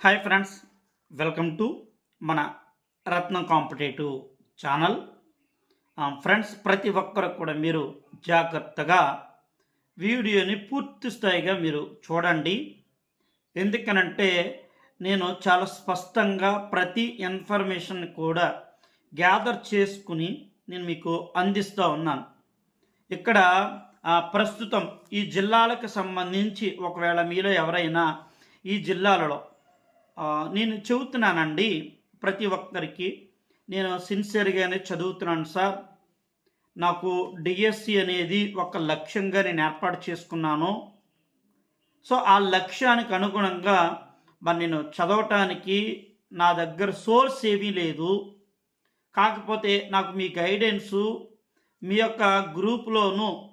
Hi friends welcome to మన రత్నం competitive channel. Friends ప్రతి ఒక్కరు కూడా మీరు జాగ్రత్తగా వీడియోని పూర్తి స్థాయిగా మీరు చూడండి. ఎందుకనంటే నేను చాలా స్పష్టంగా ప్రతి ఇన్ఫర్మేషన్ కూడా గ్యాదర్ చేసుకుని నేను మీకు అందిస్తూ ఉన్నాను. ఇక్కడ ప్రస్తుతం ఈ జిల్లాలకు సంబంధించి ఒకవేళ మీలో ఎవరైనా ఈ జిల్లాలలో నేను చెబుతున్నానండి ప్రతి ఒక్కరికి. నేను సిన్సియర్గానే చదువుతున్నాను సార్. నాకు డిఎస్సి అనేది ఒక లక్ష్యంగా నేను ఏర్పాటు చేసుకున్నాను. సో ఆ లక్ష్యానికి అనుగుణంగా మరి నేను చదవటానికి నా దగ్గర సోర్స్ ఏమీ లేదు. కాకపోతే నాకు మీ గైడెన్సు మీ యొక్క గ్రూప్లోనూ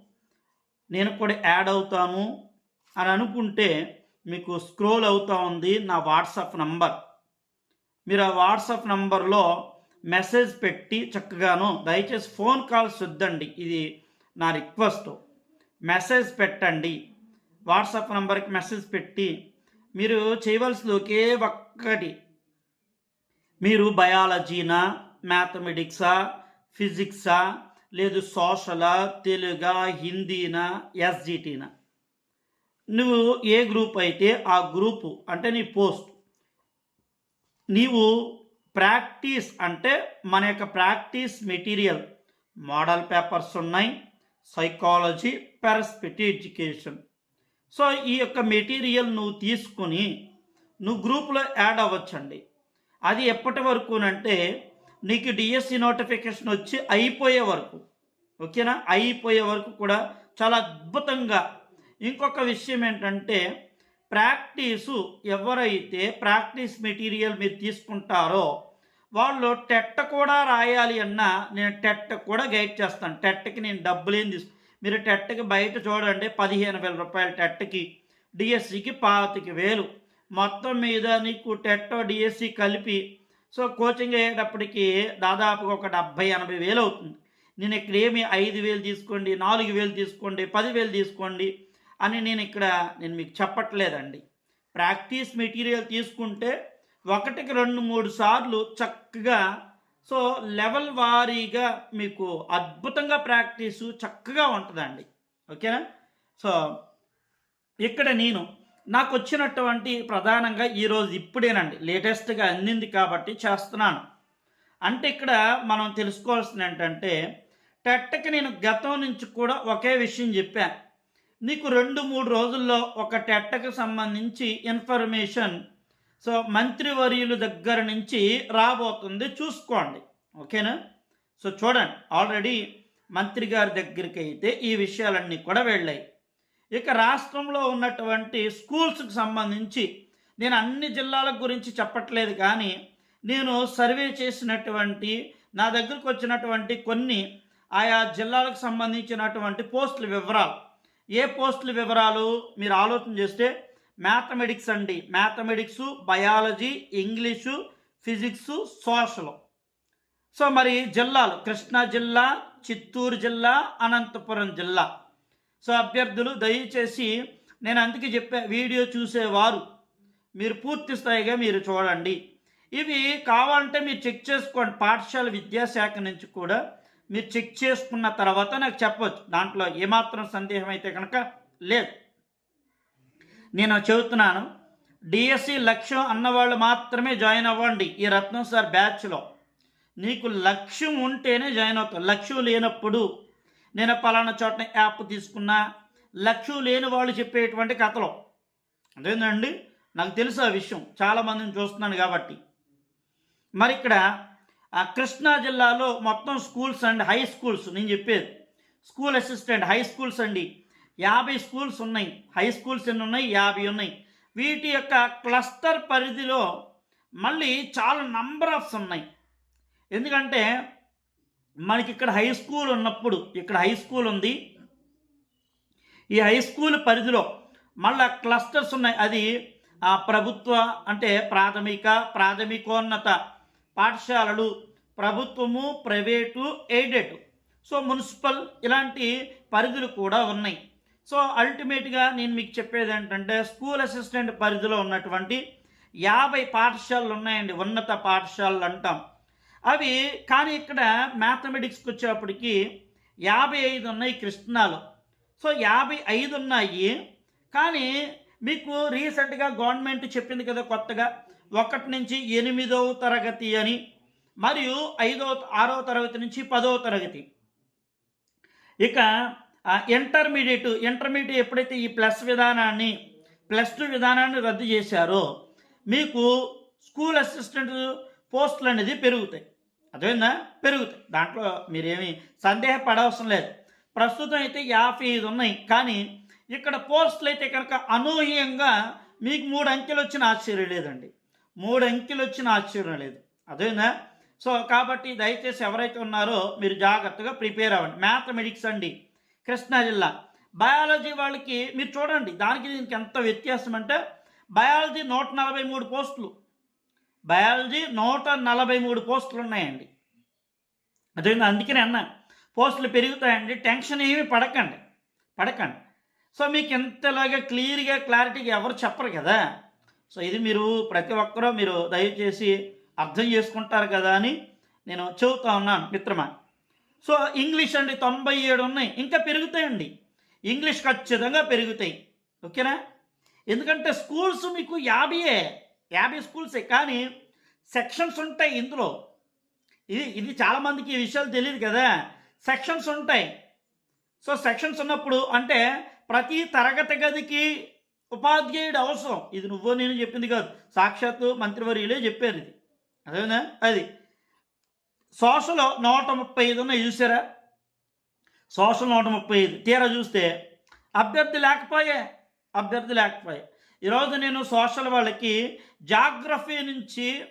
నేను కూడా యాడ్ అవుతాను. అని అనుకుంటే మీకు స్క్రోల్ అవుతూ ఉంది నా వాట్సాప్ నంబర్ మీరు ఆ వాట్సాప్ నంబర్లో మెసేజ్ పెట్టి చక్కగాను దయచేసి ఫోన్ కాల్స్ వద్దండి ఇది నా రిక్వెస్ట్ మెసేజ్ పెట్టండి. వాట్సాప్ నంబర్కి మెసేజ్ పెట్టి మీరు చేయవలసింది ఒకే ఒక్కటి. మీరు బయాలజీనా మ్యాథమెటిక్సా ఫిజిక్సా లేదు సోషలా తెలుగా హిందీనా ఎస్జిటీనా నువ్వు ఏ గ్రూప్ అయితే ఆ గ్రూపు అంటే నీ పోస్ట్ నీవు ప్రాక్టీస్ అంటే మన యొక్క ప్రాక్టీస్ మెటీరియల్ మోడల్ పేపర్స్ ఉన్నాయి సైకాలజీ పెరస్పెక్టివ్ ఎడ్యుకేషన్. సో ఈ యొక్క మెటీరియల్ నువ్వు తీసుకుని నువ్వు గ్రూప్లో యాడ్ అవ్వచ్చండి. అది ఎప్పటి వరకు అంటే నీకు డిఎస్సి నోటిఫికేషన్ వచ్చి అయిపోయే వరకు ఓకేనా? అయిపోయే వరకు కూడా చాలా అద్భుతంగా ఇంకొక విషయం ఏంటంటే ప్రాక్టీసు ఎవరైతే ప్రాక్టీస్ మెటీరియల్ మీరు తీసుకుంటారో వాళ్ళు టెట్ కూడా రాయాలి అన్నా నేను టెట్ కూడా గైడ్ చేస్తాను. టెట్కి నేను డబ్బులు ఏం తీసు మీరు టెట్కి బయట చూడండి పదిహేను వేల రూపాయలు టెట్కి డిఎస్సికి పాతిక వేలు. మొత్తం మీద నీకు టెట్ డిఎస్సి కలిపి సో కోచింగ్ అయ్యేటప్పటికి దాదాపుగా ఒక డెబ్భై ఎనభై వేలు అవుతుంది. నేను ఇక్కడ ఏమి ఐదు వేలు తీసుకోండి నాలుగు వేలు తీసుకోండి పదివేలు తీసుకోండి అని నేను ఇక్కడ నేను మీకు చెప్పట్లేదండి. ప్రాక్టీస్ మెటీరియల్ తీసుకుంటే ఒకటికి రెండు మూడు సార్లు చక్కగా సో లెవెల్ వారీగా మీకు అద్భుతంగా ప్రాక్టీసు చక్కగా ఉంటుందండి. ఓకేనా? సో ఇక్కడ నేను నాకు వచ్చినటువంటి ప్రధానంగా ఈరోజు ఇప్పుడేనండి. లేటెస్ట్గా అందింది కాబట్టి చేస్తున్నాను. అంటే ఇక్కడ మనం తెలుసుకోవాల్సింది ఏంటంటే టెట్టకి నేను గతం నుంచి కూడా ఒకే విషయం చెప్పాను నీకు రెండు మూడు రోజుల్లో ఒక టెట్టకు సంబంధించి ఇన్ఫర్మేషన్. సో మంత్రివర్యుల దగ్గర నుంచి రాబోతుంది. చూసుకోండి. ఓకేనా? సో చూడండి. ఆల్రెడీ మంత్రి గారి దగ్గరికి అయితే ఈ విషయాలన్నీ కూడా వెళ్ళాయి. ఇక రాష్ట్రంలో ఉన్నటువంటి స్కూల్స్కి సంబంధించి నేను అన్ని జిల్లాల గురించి చెప్పట్లేదు కానీ నేను సర్వే చేసినటువంటి నా దగ్గరకు వచ్చినటువంటి కొన్ని ఆయా జిల్లాలకు సంబంధించినటువంటి పోస్టుల వివరాలు. ఏ పోస్టుల వివరాలు మీరు ఆలోచన చేస్తే మ్యాథమెటిక్స్ అండి. Mathematics biology English physics social. So మరి జిల్లాలు కృష్ణా జిల్లా చిత్తూరు జిల్లా అనంతపురం జిల్లా. సో అభ్యర్థులు దయచేసి నేను అందుకే చెప్పా వీడియో చూసేవారు. మీరు పూర్తి స్థాయిగా మీరు చూడండి. ఇవి కావాలంటే మీరు చెక్ చేసుకోండి. పాఠశాల విద్యాశాఖ నుంచి కూడా మీరు చెక్ చేసుకున్న తర్వాత నాకు చెప్పొచ్చు. దాంట్లో ఏమాత్రం సందేహం అయితే కనుక లేదు. నేను చెబుతున్నాను డిఎస్సి లక్ష్యం అన్నవాళ్ళు మాత్రమే జాయిన్ అవ్వండి ఈ రత్నం సార్ బ్యాచ్లో. నీకు లక్ష్యం ఉంటేనే జాయిన్ అవుతావు. లక్ష్యం లేనప్పుడు నేను పలానా చోట యాప్ తీసుకున్నా లక్ష్యం లేని వాళ్ళు చెప్పేటువంటి కథలు. అదేంటండి నాకు తెలుసు ఆ విషయం. చాలామందిని చూస్తున్నాను కాబట్టి. మరి ఇక్కడ కృష్ణా జిల్లాలో మొత్తం స్కూల్స్ అండ్ హై స్కూల్స్ నేను చెప్పేది. స్కూల్ అసిస్టెంట్ హై స్కూల్స్ అండి. యాభై స్కూల్స్ ఉన్నాయి. హై స్కూల్స్ ఎన్ని ఉన్నాయి? యాభై ఉన్నాయి. వీటి యొక్క క్లస్టర్ పరిధిలో మళ్ళీ చాలా నంబర్ ఆఫ్స్ ఉన్నాయి. ఎందుకంటే మనకి ఇక్కడ హై స్కూల్ ఉన్నప్పుడు ఇక్కడ హై స్కూల్ ఉంది. ఈ హై స్కూల్ పరిధిలో మళ్ళా క్లస్టర్స్ ఉన్నాయి. అది ఆ ప్రభుత్వ అంటే ప్రాథమిక ప్రాథమికోన్నత పాఠశాలలు ప్రభుత్వము ప్రైవేటు ఎయిడెడ్ సో మున్సిపల్ ఇలాంటి పరిధులు కూడా ఉన్నాయి. సో అల్టిమేట్గా నేను మీకు చెప్పేది ఏంటంటే స్కూల్ అసిస్టెంట్ పరిధిలో ఉన్నటువంటి యాభై పాఠశాలలు ఉన్నాయండి ఉన్నత పాఠశాలలు అంటాం. అవి కానీ ఇక్కడ మ్యాథమెటిక్స్కి వచ్చేప్పటికి యాభై ఐదు ఉన్నాయి కృష్ణాలు. సో యాభై ఐదు ఉన్నాయి. కానీ మీకు రీసెంట్గా గవర్నమెంట్ చెప్పింది కదా కొత్తగా ఒకటి నుంచి ఎనిమిదవ తరగతి అని మరియు ఐదవ ఆరవ తరగతి నుంచి పదవ తరగతి. ఇక ఇంటర్మీడియట్ ఇంటర్మీడియట్ ఎప్పుడైతే ఈ ప్లస్ విధానాన్ని ప్లస్ టూ విధానాన్ని రద్దు చేశారో మీకు స్కూల్ అసిస్టెంట్ పోస్టులు అనేది పెరుగుతాయి. అర్థమైందా? పెరుగుతాయి. దాంట్లో మీరేమి సందేహపడవసరం లేదు. ప్రస్తుతం అయితే యాభై ఐదు ఉన్నాయి. కానీ ఇక్కడ పోస్టులు అయితే కనుక అనూహ్యంగా మీకు మూడు అంకెలు వచ్చిన ఆశ్చర్యం లేదండి. మూడు అంకెలు వచ్చిన ఆశ్చర్యం లేదు. అదేనా? సో కాబట్టి దయచేసి ఎవరైతే ఉన్నారో మీరు జాగ్రత్తగా ప్రిపేర్ అవ్వండి. మ్యాథమెటిక్స్ అండి. కృష్ణా జిల్లా బయాలజీ వాళ్ళకి మీరు చూడండి. దానికి దీనికి ఎంత వ్యత్యాసం అంటే బయాలజీ నూట నలభై మూడు పోస్టులు. బయాలజీ నూట నలభై మూడు పోస్టులు ఉన్నాయండి. అదే అందుకనే అన్నా. పోస్టులు పెరుగుతాయండి. టెన్షన్ ఏమీ పడకండి. పడకండి. సో మీకు ఎంతలాగా క్లియర్గా క్లారిటీగా ఎవరు చెప్పరు కదా? సో ఇది మీరు ప్రతి ఒక్కరూ మీరు దయచేసి అర్థం చేసుకుంటారు కదా అని నేను చెబుతా ఉన్నాను మిత్రమా. సో ఇంగ్లీష్ అండి తొంభై ఏడు ఉన్నాయి. ఇంకా పెరుగుతాయండి. ఇంగ్లీష్ ఖచ్చితంగా పెరుగుతాయి. ఓకేనా? ఎందుకంటే స్కూల్స్ మీకు యాభైయే. యాభై స్కూల్సే కానీ సెక్షన్స్ ఉంటాయి ఇందులో. ఇది ఇది చాలామందికి ఈ విషయాలు తెలియదు కదా. సెక్షన్స్ ఉంటాయి. సో సెక్షన్స్ ఉన్నప్పుడు అంటే ప్రతి తరగతి గదికి ఉపాధ్యాయుడు అవసరం. ఇది నువ్వో నేను చెప్పింది కాదు. సాక్షాత్తు మంత్రివర్యులే చెప్పారు ఇది. అదేనా అది. సోషల్ నూట ముప్పై ఐదు ఉన్నాయి చూసారా? సోషల్ నూట ముప్పై ఐదు. తీరా చూస్తే అభ్యర్థి లేకపోయే అభ్యర్థి లేకపోయే. ఈరోజు నేను సోషల్ వాళ్ళకి జాగ్రఫీ నుంచి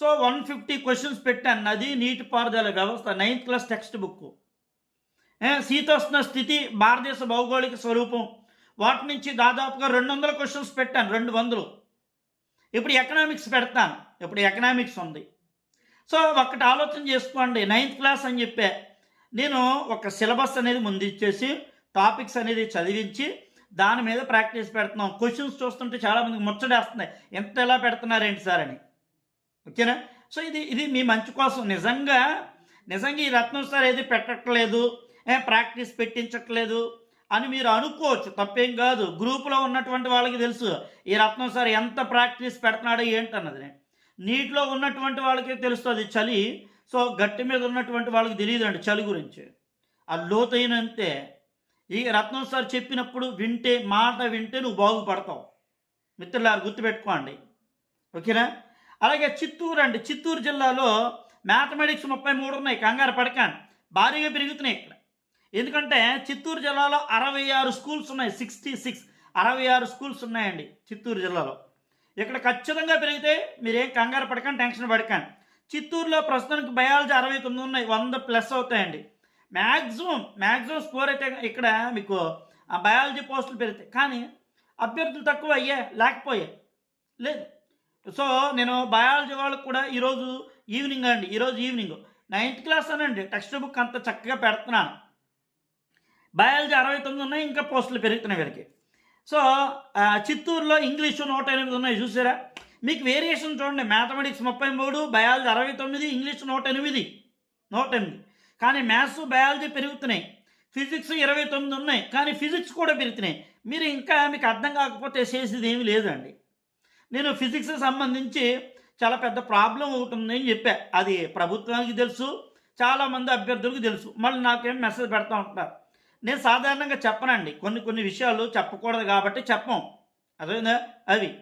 సో వన్ ఫిఫ్టీ క్వశ్చన్స్ పెట్టాను. నది నీటిపారుదల వ్యవస్థ నైన్త్ క్లాస్ టెక్స్ట్ బుక్ శీతోష్ణ స్థితి భారతదేశ భౌగోళిక స్వరూపం. వాటి నుంచి దాదాపుగా రెండు వందల క్వశ్చన్స్ పెట్టాను రెండు వందలు. ఇప్పుడు ఎకనామిక్స్ పెడతాను. ఇప్పుడు ఎకనామిక్స్ ఉంది. సో ఒక్కటి ఆలోచన చేసుకోండి. నైన్త్ క్లాస్ అని చెప్పే నేను ఒక సిలబస్ అనేది ముందు ఇచ్చేసి టాపిక్స్ అనేది చదివించి దాని మీద ప్రాక్టీస్ పెడుతున్నాం. క్వశ్చన్స్ చూస్తుంటే చాలామందికి ముచ్చడేస్తున్నాయి ఎంత ఎలా పెడుతున్నారేంటి సార్ అని. ఓకేనా? సో ఇది ఇది మీ మంచి కోసం. నిజంగా నిజంగా ఈ రత్నం సార్ ఏది పెట్టట్లేదు ఏ ప్రాక్టీస్ పెట్టించట్లేదు అని మీరు అనుకోవచ్చు. తప్పేం కాదు. గ్రూపులో ఉన్నటువంటి వాళ్ళకి తెలుసు. ఈ రత్నం సార్ ఎంత ప్రాక్టీస్ పెడుతున్నాడో ఏంటన్నది నీటిలో ఉన్నటువంటి వాళ్ళకి తెలుస్తుంది చలి. సో గట్టి మీద ఉన్నటువంటి వాళ్ళకి తెలియదు అండి చలి గురించి. ఆ లోతైనంతే ఈ రత్నం సార్ చెప్పినప్పుడు వింటే మాట వింటే నువ్వు బాగుపడతావు. మిత్రులారు గుర్తుపెట్టుకోండి. ఓకేనా? అలాగే చిత్తూరు అండి. చిత్తూరు జిల్లాలో మ్యాథమెటిక్స్ ముప్పై మూడు ఉన్నాయి. కంగారు పడకాన్ భారీగా పెరుగుతున్నాయి ఇక్కడ. ఎందుకంటే చిత్తూరు జిల్లాలో అరవై ఆరు స్కూల్స్ ఉన్నాయి సిక్స్టీ సిక్స్ అరవై ఆరు స్కూల్స్ ఉన్నాయండి చిత్తూరు జిల్లాలో. ఇక్కడ ఖచ్చితంగా పెరిగితే మీరేం కంగారు పడకండి టెన్షన్ పడకండి. చిత్తూరులో ప్రస్తుతానికి బయాలజీ అరవై తొమ్మిది ఉన్నాయి వంద ప్లస్ అవుతాయండి. మ్యాక్సిమం మ్యాక్సిమం స్కోర్ అయితే ఇక్కడ మీకు ఆ బయాలజీ పోస్టులు పెరిగితే కానీ అభ్యర్థులు తక్కువ అయ్యే లేకపోయే. లేదు. సో నేను బయాలజీ వాళ్ళకు కూడా ఈరోజు ఈవినింగ్ అండి ఈరోజు ఈవినింగ్ నైన్త్ క్లాస్ అనండి టెక్స్ట్ బుక్ అంత చక్కగా పెడుతున్నాను. బయాలజీ అరవై తొమ్మిది ఉన్నాయి ఇంకా పోస్టులు పెరుగుతున్నాయి వీళ్ళకి. సో చిత్తూరులో ఇంగ్లీషు నూట ఎనిమిది ఉన్నాయి చూసారా? మీకు వేరియేషన్ చూడండి మ్యాథమెటిక్స్ ముప్పై మూడు బయాలజీ అరవై తొమ్మిది ఇంగ్లీష్ నూట ఎనిమిది. నూట ఎనిమిది. కానీ మ్యాథ్స్ బయాలజీ పెరుగుతున్నాయి. ఫిజిక్స్ ఇరవై తొమ్మిది ఉన్నాయి కానీ ఫిజిక్స్ కూడా పెరుగుతున్నాయి. మీరు ఇంకా మీకు అర్థం కాకపోతే చేసేది ఏమీ లేదండి. నేను ఫిజిక్స్ సంబంధించి చాలా పెద్ద ప్రాబ్లం ఒకటి ఉందని చెప్పా. అది ప్రభుత్వానికి తెలుసు చాలామంది అభ్యర్థులకు తెలుసు. మళ్ళీ నాకేం మెసేజ్ పెడతా ఉంటారు. నేను సాధారణంగా చెప్పనండి. కొన్ని కొన్ని విషయాలు చెప్పకూడదు కాబట్టి చెప్పం. అదే అవి.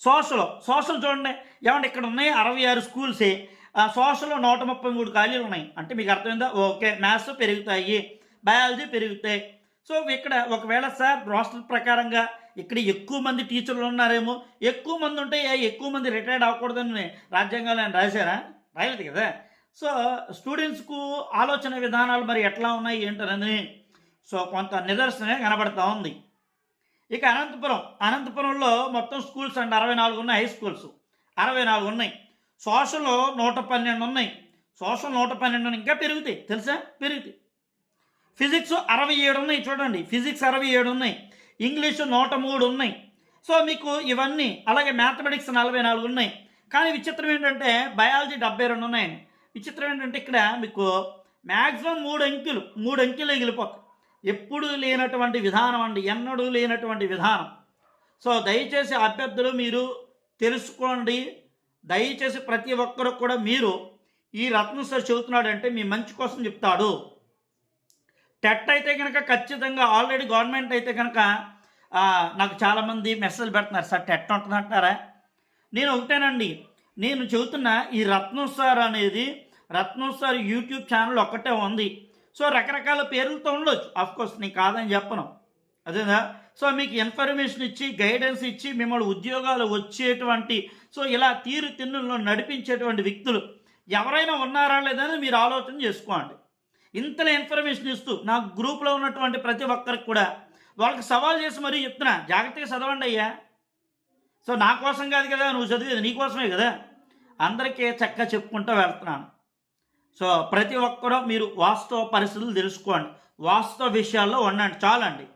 సోషల్ సోషల్ చూడండి. ఏమంటే ఇక్కడ ఉన్నాయి అరవై ఆరు స్కూల్సే. ఆ సోషల్లో నూట ముప్పై మూడు ఖాళీలు ఉన్నాయి. అంటే మీకు అర్థమైందా? ఓకే మ్యాథ్స్ పెరుగుతాయి బయాలజీ పెరుగుతాయి. సో ఇక్కడ ఒకవేళ సార్ రోస్టర్ ప్రకారంగా ఇక్కడ ఎక్కువ మంది టీచర్లు ఉన్నారేమో ఎక్కువ మంది ఉంటే ఎక్కువ మంది రిటైర్డ్ అవ్వకూడదని రాజ్యాంగాలు ఆయన రాశారా? రాయలేదు కదా? సో స్టూడెంట్స్కు ఆలోచన విధానాలు మరి ఎట్లా ఉన్నాయి ఏంటనని సో కొంత నిదర్శనమే కనబడతా ఉంది. ఇక అనంతపురం అనంతపురంలో మొత్తం స్కూల్స్ అండ్ అరవై నాలుగు ఉన్నాయి హై స్కూల్స్ అరవై నాలుగు ఉన్నాయి. సోషల్ నూట పన్నెండు ఉన్నాయి. సోషల్ నూట పన్నెండు ఇంకా పెరుగుతాయి. తెలుసా? పెరుగుతాయి. ఫిజిక్స్ అరవై ఏడు ఉన్నాయి చూడండి. ఫిజిక్స్ అరవై ఏడు ఉన్నాయి. ఇంగ్లీషు నూట మూడు ఉన్నాయి. సో మీకు ఇవన్నీ అలాగే మ్యాథమెటిక్స్ నలభై నాలుగు ఉన్నాయి. కానీ విచిత్రం ఏంటంటే బయాలజీ డెబ్బై రెండు ఉన్నాయండి. విచిత్రం ఏంటంటే ఇక్కడ మీకు మ్యాక్సిమం మూడు అంకెలు మూడు అంకెలు ఎగిలిపోతాయి ఎప్పుడూ లేనటువంటి విధానం అండి ఎన్నడూ లేనటువంటి విధానం. సో దయచేసి అభ్యర్థులు మీరు తెలుసుకోండి. దయచేసి ప్రతి ఒక్కరు కూడా మీరు ఈ రత్న సార్ చెబుతున్నాడంటే మీ మంచి కోసం చెప్తాడు. టెట్ అయితే కనుక ఖచ్చితంగా ఆల్రెడీ గవర్నమెంట్ అయితే కనుక నాకు చాలామంది మెసేజ్ పెడుతున్నారు. సార్ టెట్ ఉంటుంది అంటారా నేను ఒకటేనండి నేను చెబుతున్న ఈ రత్నం సార్ అనేది రత్నం సార్ యూట్యూబ్ ఛానల్ ఒక్కటే ఉంది. సో రకరకాల పేర్లతో ఉండొచ్చు. అఫ్ కోర్స్ నేను కాదని చెప్పను. అదేనా? సో మీకు ఇన్ఫర్మేషన్ ఇచ్చి గైడెన్స్ ఇచ్చి మిమ్మల్ని ఉద్యోగాలు వచ్చేటువంటి సో ఇలా తీరు తిన్నుల్లో నడిపించేటువంటి వ్యక్తులు ఎవరైనా ఉన్నారా లేదని మీరు ఆలోచన చేసుకోండి. ఇంతలో ఇన్ఫర్మేషన్ ఇస్తూ నా గ్రూప్లో ఉన్నటువంటి ప్రతి ఒక్కరికి కూడా వాళ్ళకి సవాల్ చేసి మరీ చెప్తున్నా. జాగ్రత్తగా చదవండి అయ్యా. సో నా కోసం కాదు కదా నువ్వు చదివేది నీ కోసమే కదా. అందరికీ చక్కగా చెప్పుకుంటూ వెళ్తున్నాను. సో ప్రతి ఒక్కరూ మీరు వాస్తవ పరిస్థితులు తెలుసుకోండి. వాస్తవ విషయాల్లో ఉండండి. చాలండి.